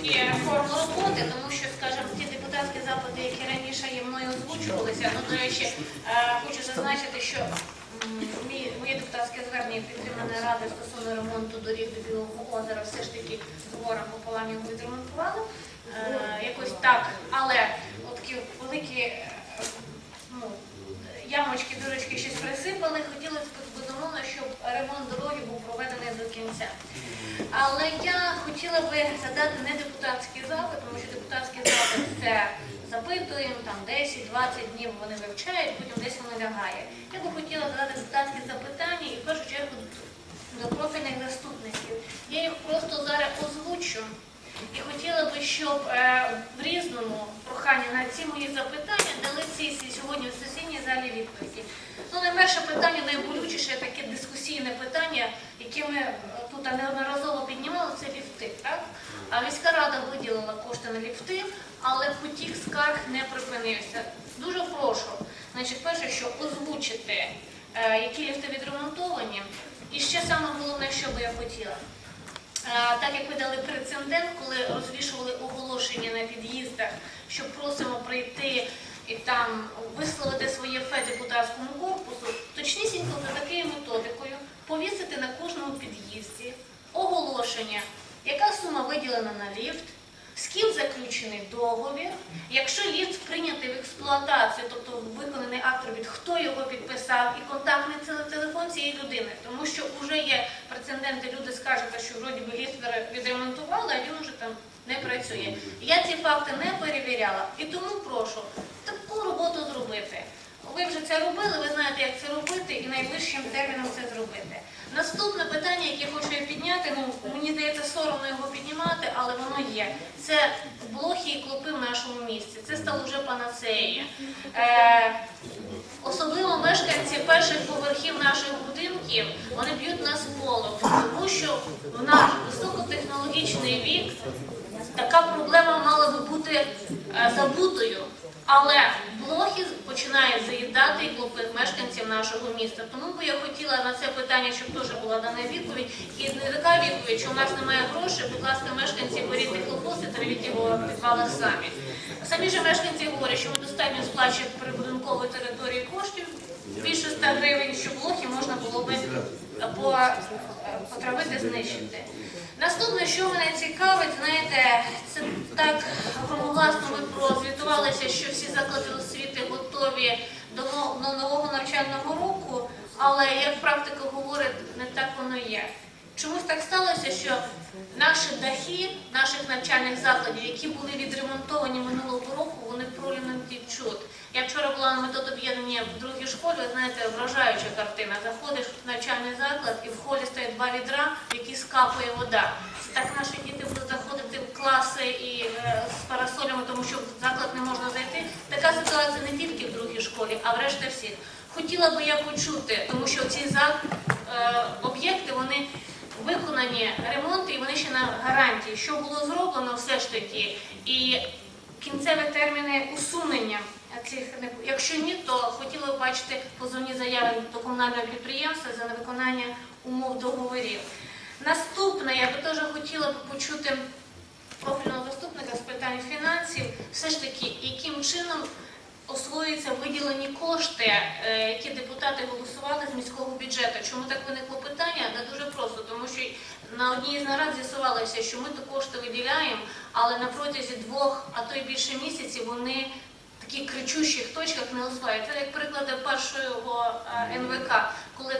трошки форму роботи, тому що, скажімо, ті депутатські запити, які раніше є мною озвучувалися, ну, до речі, е, хочу зазначити, що моє депутатське звернення підтримане ради стосовно ремонту доріг до Білого озера все ж таки з горем пополам його відремонтували. Е, Якось так, але такі великі е, ну, ямочки, дирочки щось присипали. Хотілося б щоб ремонт дороги був проведений до кінця. Але я хотіла би задати не депутатський запит, тому що депутатський запит це запитуємо, там 10-20 днів вони вивчають, потім десь воно лягає. Я би хотіла задати депутатські запитання і в першу чергу до профільних заступників. Я їх просто зараз озвучу. І хотіла би, щоб е, в різному проханні на ці мої запитання дали ці сьогодні в сесійній залі відповіді. Ну, найперше питання, найболючіше таке дискусійне питання, яке ми тут неодноразово піднімали, це ліфти. Так? А міська рада виділила кошти на ліфти, але потік скарг не припинився. Дуже прошу, значить, перше, що озвучити, е, які ліфти відремонтовані. І ще саме головне, що би я хотіла. Е, Так як ви дали прецедент, коли розвішували оголошення на під'їздах, що просимо прийти і там висловити своє фе депутатському корпусу, точнісінько за такою методикою повісити на кожному під'їзді оголошення, яка сума виділена на ліфт, з ким заключений договір, якщо ліфт прийнятий в експлуатацію, тобто виконаний акт робіт, хто його підписав і контактний телефон цієї людини, тому що вже є прецеденти, люди скажуть, що вроді би ліфт відремонтували, а він уже там не працює. Я ці факти не перевіряла і тому прошу таку роботу зробити. Ви вже це робили, ви знаєте, як це робити, і найближчим терміном це зробити. Наступне питання, яке хочу я підняти, ну мені здається, соромно його піднімати, але воно є. Це блохи і клопи в нашому місті. Це стало вже панацеєю. Е, особливо мешканці перших поверхів наших будинків вони б'ють нас в голову, тому що в наш високотехнологічний вік така проблема мала би бути е, забутою. Але блохи починають заїдати і клопи мешканців нашого міста. Тому би я хотіла на це питання, щоб теж була дана відповідь. І не така відповідь, що у нас немає грошей, будь ласка, мешканці беріть техлопоси та робіть його в самі. Самі ж мешканці говорять, що достатньо сплачуємо при будинковій території коштів більше 100 гривень, щоб блохи можна було би по, потравити, знищити. Наступне, що мене цікавить, знаєте, це так громогласно ми прозвітувалися, що всі заклади освіти готові до нового навчального року, але як практика говорить, не так воно є. Чомусь так сталося, що наші дахи наших навчальних закладів, які були відремонтовані минулого року, вони проліно тічуть. Я вчора була на метод об'єднання в другій школі, ви знаєте, вражаюча картина. Заходиш в навчальний заклад і в холі стоять два відра, в які скапує вода. Так наші діти будуть заходити в класи і е, з парасолями, тому що в заклад не можна зайти. Така ситуація не тільки в другій школі, а в решті всіх. Хотіла би я почути, тому що ці за, е, об'єкти вони виконані ремонти, і вони ще на гарантії, що було зроблено все ж таки, і кінцеві терміни усунення цих не- якщо ні, то хотіла б бачити позовні заяви до комунального підприємства за невиконання умов договорів. Наступне, я би теж хотіла б почути профільного заступника з питань фінансів, все ж таки, яким чином освоюються виділені кошти, е, які депутати голосували з міського бюджету. Чому так виникло питання? Не дуже просто, тому що на одній з нарад з'ясувалося, що ми то кошти виділяємо, але на протязі двох, а то й більше місяців вони таких кричущих точках не освоюють. Це як приклади першого е, НВК, коли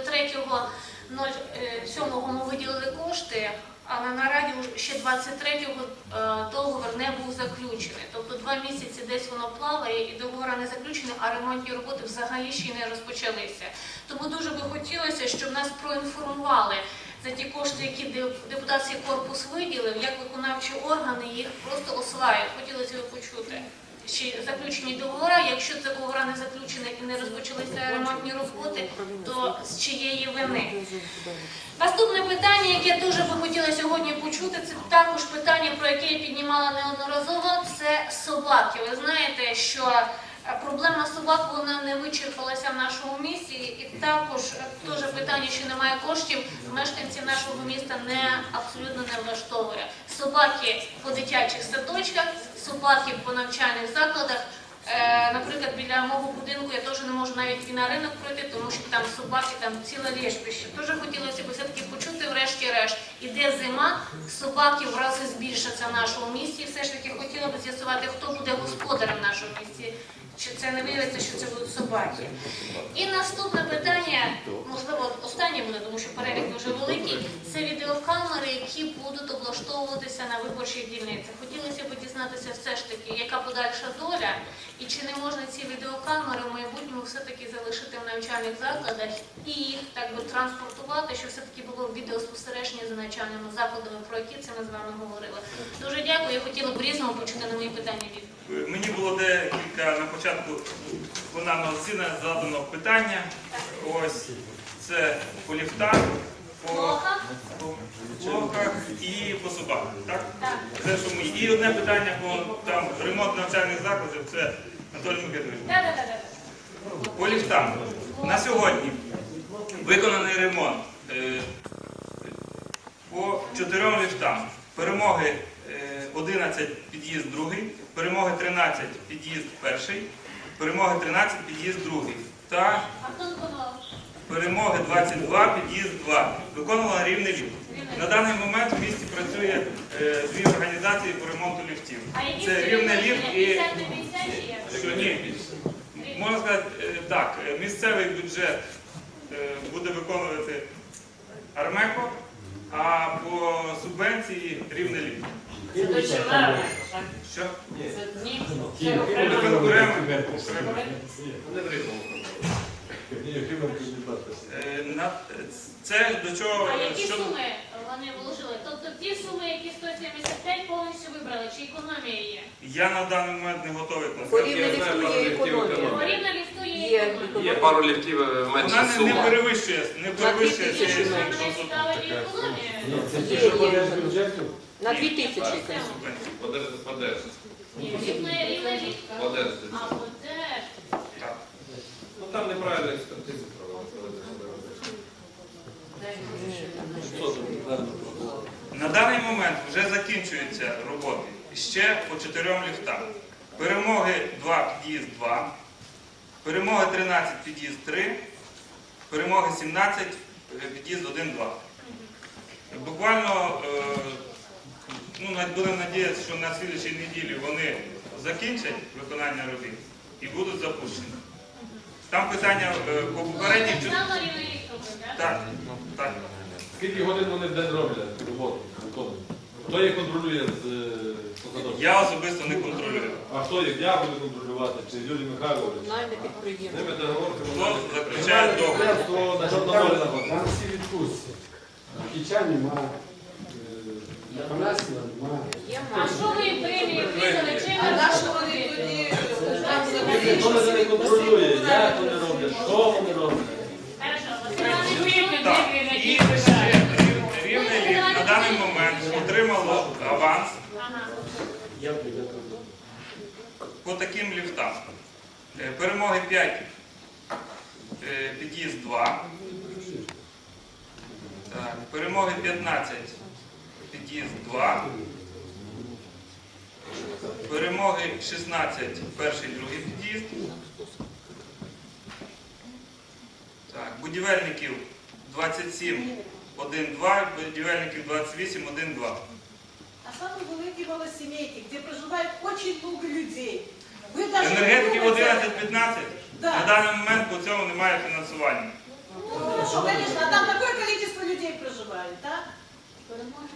3.07 ми виділили кошти, а на нараді ще 23-го е, договор не був заключений. Тобто два місяці десь воно плаває і договор не заключений, а ремонтні роботи взагалі ще не розпочалися. Тому дуже би хотілося, щоб нас проінформували за ті кошти, які депутатський корпус виділив, як виконавчі органи їх просто осваюють. Хотілося б почути. Чи заключені договори, якщо це договори не заключені і не розпочалися ремонтні роботи, то з чиєї вини? Наступне питання, яке дуже би хотіла сьогодні почути, це також питання, про яке я піднімала неодноразово, це собаки. Ви знаєте, що Проблема собак вона не вичерпалася в нашому місті, і також е, теж питання, що немає коштів, мешканців нашого міста не абсолютно не влаштовує. Собаки по дитячих садочках, собаки по навчальних закладах. Е, Наприклад, біля мого будинку я теж не можу навіть і на ринок пройти, тому що там собаки, там ціле лєшбище. Дуже хотілося б все-таки почути, врешті-решт, іде зима, собаки в рази збільшаться в нашому місті. Все ж таки хотіла б з'ясувати, хто буде господарем нашому місті. Чи це не виявиться, що це будуть собаки? І наступне питання, можливо, останнє буде, тому що перелік дуже великий. Це відеокамери, які будуть облаштовуватися на виборчих дільницях. Хотілося б дізнатися все ж таки, яка подальша доля, і чи не можна ці відеокамери в майбутньому все-таки залишити в навчальних закладах і їх так би транспортувати, щоб все-таки було відеоспостереження за навчальними закладами, про які це ми з вами говорили. Дуже дякую. Я хотіла б різного почути на мої питання від. Мені було декілька на початку пленарного засідання задано питання. Ось це по ліфтах, по, блоках і по собаках. Так? Це що ми. І одне питання по там ремонт навчальних закладів. Це Анатолій Микитович. По ліфтам. На сьогодні виконаний ремонт е, по чотирьом ліфтам. Перемоги е, 11 під'їзд другий, перемоги 13 під'їзд перший, перемоги 13 під'їзд другий та А хто? Перемоги 22 під'їзд 2. Виконувала рівний ліфт. На даний момент в місті працює е, дві організації по ремонту ліфтів. Це це рівний ліфт і 50 на 50 чи як? що ні. Можна сказати, е, так, е, місцевий бюджет е, буде виконувати Армеко, а по субвенції рівне ліфт. Що? Ми конкуруємо. Е, на- Це до чого? А які що- суми вони вложили? Тобто ті суми, які 175 повністю вибрали, чи економія є? Я на даний момент не готовий По конкретно. рівню ліфту є економія. Порівняно ліфту є Є економія. Є пару ліфтів е, Вона менше не, не сума. перевищує, не перевищує тисячі цієї менше. Мене суми. цікавить і економія. Є, є. На дві тисячі. Подержи, подержи. Ні, рівне рівне ліфт. Подержи. А от де? Так. Ну там неправильно експертизу провели. На даний момент вже закінчуються роботи ще по чотирьом ліфтам. Перемоги 2 під'їзд 2, перемоги 13 під'їзд 3, перемоги 17 е, під'їзд 1, 2. Буквально е, ну, будемо надіятися, що на слідчій неділі вони закінчать виконання робіт і будуть запущені. Там питання е, по попередніх Так робить, так? Скільки годин вони в день роблять роботу? виконують? Хто їх контролює з е, посадовців? Я особисто не контролюю. А хто їх? Я буду контролювати? Чи Юрій Михайлович? Ними договорки Хто заключає договір? Знаходиться. Там всі відпустці. Кіча нема, е, Панасіва нема. А що ви їм премії врізали? Чим ви тоді? Хто мене не контролює? Як вони роблять? Що вони роблять? І ще рівне ліфт на даний момент отримало аванс по таким ліфтам. Е, Перемоги 5, е, під'їзд 2. Так, перемоги 15, під'їзд 2. Перемоги 16, перший, другий під'їзд. Так, будівельників 27, 1, 2, будівельників 28, 1, 2. А самые великие малосемейки, где проживает очень много людей. Вы даже Енергетиків 11-15. Да. На даний момент по цьому немає фінансування. Ну, хорошо, конечно, а там такое количество?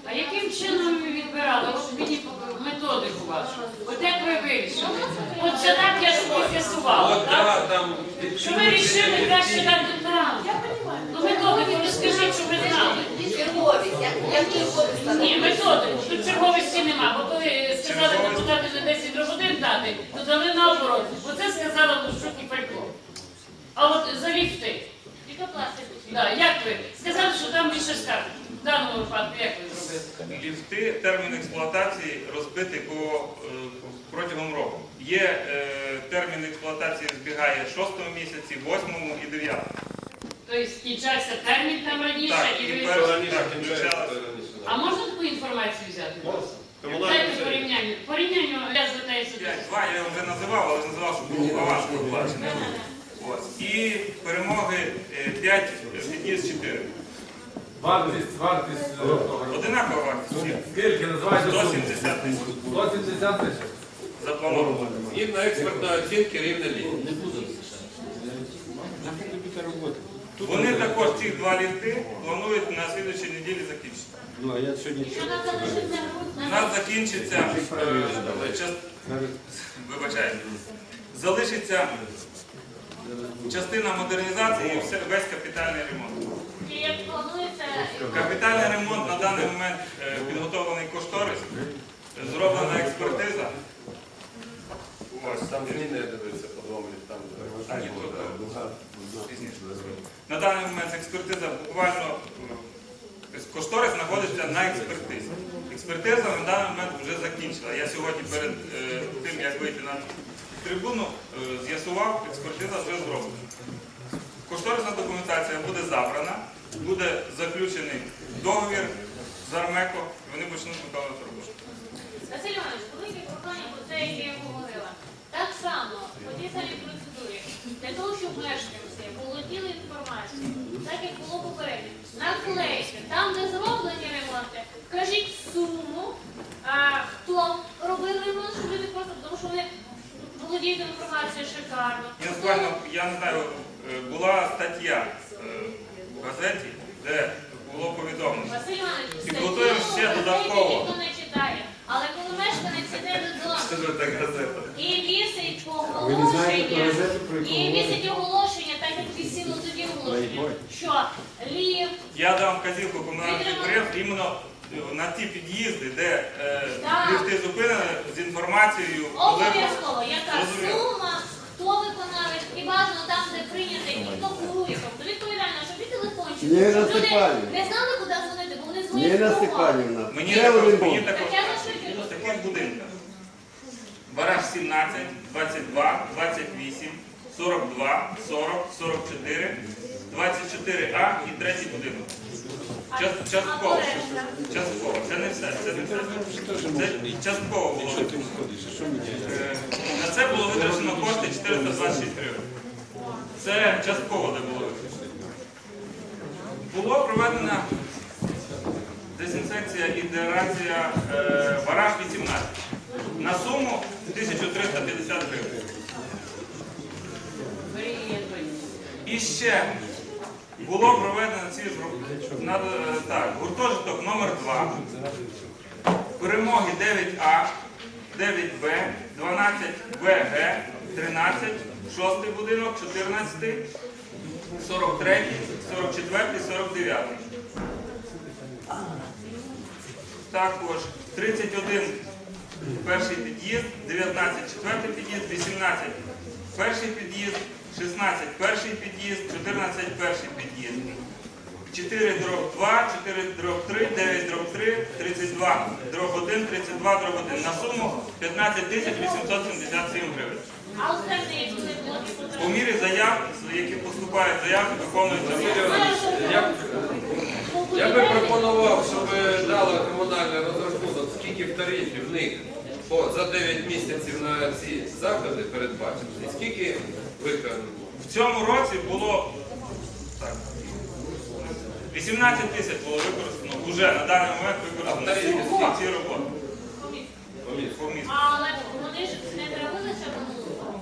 А яким чином ви відбирали? От мені методику вашу. От як ви вирішили? От це так я ж і з'ясувала, так? там Що ви вирішили краще дати понимаю. Ну методику розкажіть, що ви знали. Ні, методику. Тут черговості нема. Бо коли сказали депутати на 10 до 1 дати, то дали наоборот. Оце сказала Лущук і Фалько. А от за ліфти. Да, як ви? Сказали, що там більше скажуть. В даному випадку як ви зробили? Ліфти термін експлуатації розбитий по, е, протягом року. Є е, термін експлуатації збігає 6 місяці, 8 і 9. Тобто кінчався термін там раніше, Так, і ви... Раніше так. А можна таку інформацію взяти? Дайте порівняння. Порівняння, я звертаюся до... Два я вже називав, але називав, що був аванс проплачений. І перемоги 5 під'їзд 4. Вартість, вартість е, того. Одинакова вартість. всіх. Скільки називається сума? 170 тисяч 170 тисяч. заплановано. Згідно експертної оцінки рівня лінії. Вони також ці два ліфти планують на слідчій неділі закінчити. Ну, а я сьогодні? У нас закінчиться е, вибачайте, залишиться частина модернізації і весь капітальний ремонт. Капітальний ремонт на даний момент е, підготовлений кошторис, зроблена експертиза. Ось. Там зміни, я дивився, по двом ліфтам. А, ні, то, е, пізніше. На даний момент експертиза буквально е, кошторис знаходиться на експертизі. Експертиза на даний момент вже закінчила. Я сьогодні перед тим, як вийти на трибуну, з'ясував, експертиза вже зроблена. Кошторисна документація буде забрана, буде заключений договір з Армеко, і вони почнуть виконувати роботу. Василь Іванович, велике прохання про те, яке я говорила. Так само, по тій самій процедурі, для того, щоб мешканці володіли інформацією, так як було попередньо, наклейте, там, де зроблені ремонти, кажіть суму, а, хто робив ремонт, щоб люди просто, тому що вони володіють інформацією шикарно. Я я не знаю, е, була стаття газеті, де було повідомлено. Василь Іванович, І готуємо ще додатково. ніхто не читає. Але коли мешканець іде додому, Що це така газета? І вісить Ви не знаєте про оголошення, газету, про яку і говорите? вісить оголошення, так як вісіло тоді оголошення, що ліфт, Я дам вказівку комунальних підприємств іменно е, на ті під'їзди, де е, Так. ліфти зупинені з інформацією, коли обов'язково, яка сума, хто виконавець, і бажано там, де прийнятий, і хто курує. Люди Степанівна. не знали, куди дзвонити, бо вони дзвонять Ніна кругом. Степанівна, Мені ще також, один мені також йду? в таких будинках. Бараж 17, 22, 28, 42, 40, 44, 24А і третій будинок. Час- Частково. Частково. Це не все. Це не все. Це частково було. Е, На це було витрачено кошти 426 гривень. Це частково де було витрачено. Було проведена дезінфекція і деорація е, бараж 18 на суму 1350 гривень. І ще було проведено ці ж на- е, так, гуртожиток номер 2 перемоги 9А, 9Б, 12ВГ, 13, 6 будинок, 14, 43, 44, 49. Також 31 перший під'їзд, 19 четвертий під'їзд, 18 перший під'їзд, 16 перший під'їзд, 14 перший під'їзд. 4 дроб 2, 4 дроб 3, 9 дроб 3, 32 дроб 1, 32 дроб 1. На суму 15 тисяч 877 гривень. По мірі заяв, які поступають заявки, виконуються. Я, я би пропонував, щоб дали комунальний розрахунок, скільки в тарифі в них по, за 9 місяців на ці заходи передбачено, і скільки виконано. В цьому році було так, 18 тисяч було використано, вже на даний момент використано ці, ці, роботи. По місту ж не травилися минулого.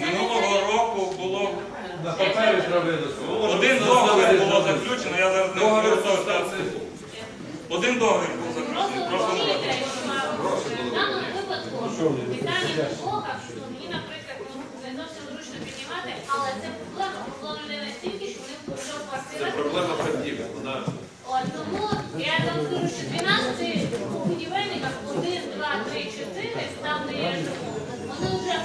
Минулого року було На папері травили. один договір було заключено, я зараз не Договір готовий про сказати. Один договір був заключений. в прошлому році. що в даному випадку питання блоках, що мені, наприклад, ну, не зовсім зручно піднімати, але це проблема. Проблема людей настільки, що вони вже в Це квартирах. проблема фактів. Вона От, тому я вам скажу, що 12 будівельників 1, 2, 3, 4, там, де я живу, вони вже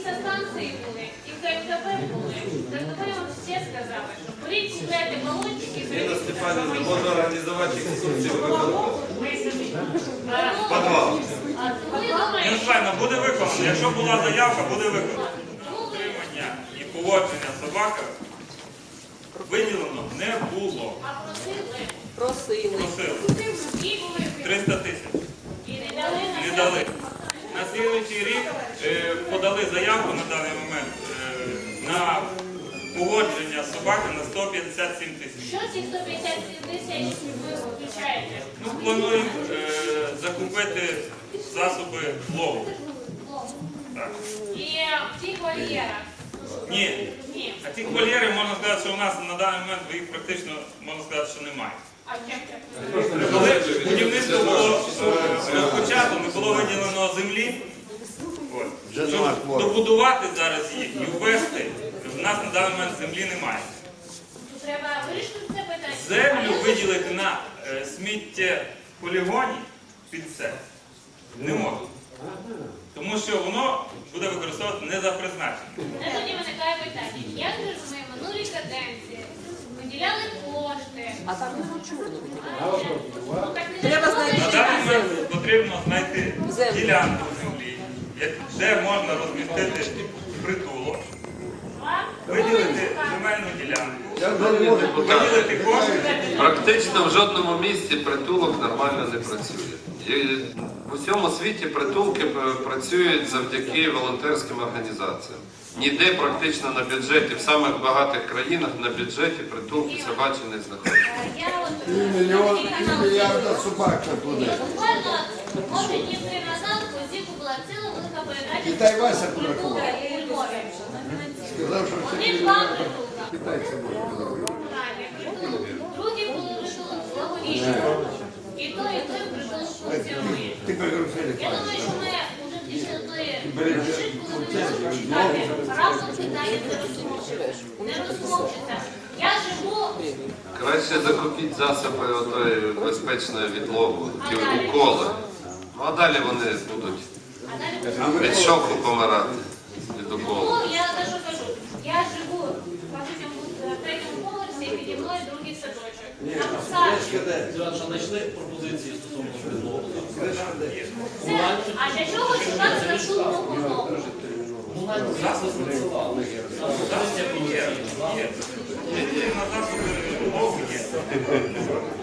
і со станції були, і в КМКП були. КМКП вам всі сказали, що беріть, купляйте балончики, Ніна Степанівна, можна організувати екскурсію Подвал. А ви думаєте, Інфайно буде виконано. Якщо була заявка, буде виконано. Утримання і поводження собака виділено не було. а просили, Просили. Просили. і були 300 тисяч. і не дали на Не дали. На слідуючий рік е, подали заявку на даний момент е, на погодження собаки на 157 тисяч. Що ці 157 тисяч ви включаєте? Ну, плануємо е, закупити засоби лову. Так. І в цих вольєрах. Ні. Ні. А ці вольєри, можна сказати, що у нас на даний момент їх практично можна сказати, що немає. Коли будівництво було е, розпочато, не було виділено землі, щоб добудувати зараз їх і ввести, в нас на даний момент землі немає. Треба вирішити це питання. Землю виділити на е, сміттєполігоні під це не можна. Тому що воно буде використовувати не за призначенням. Тоді виникає питання. Як ми минулі каденції виділяли кошти? А не Треба знайти На даний момент потрібно знайти Землю. ділянку землі, де можна розмістити притулок, виділити земельну ділянку, виділити кошти. Практично в жодному місці притулок нормально не працює. І в усьому світі притулки е, працюють завдяки волонтерським організаціям. Ніде практично на бюджеті, в самих багатих країнах на бюджеті притулки собачі не знаходяться. Я Мільйон, мільярда собак планеті. буквально може днів три назад по ЗІКу була ціла велика передача. Китай Вася порахував. у. Сказав, що Вони це два притулка. китайці можуть. Правильно, притулок. Другі були притулок благодійні. І той, і той притулок функціонує. Ти пригрузили Я думаю, що ми вже після тої Бережи. житку не будемо чекати. Я живу Краще закупіть засоби отої безпечної відлову, ті уколи. Ну а далі вони будуть від шоку помирати від уколу. Ну, я за що кажу? Я живу фактично в третьому поверсі, піді мною другий садочок. На посадці. Знайшли пропозиції стосовно відмови? А для чого шукати наступну умову? Засоби є. Є. Є. Є. На засоби лову є.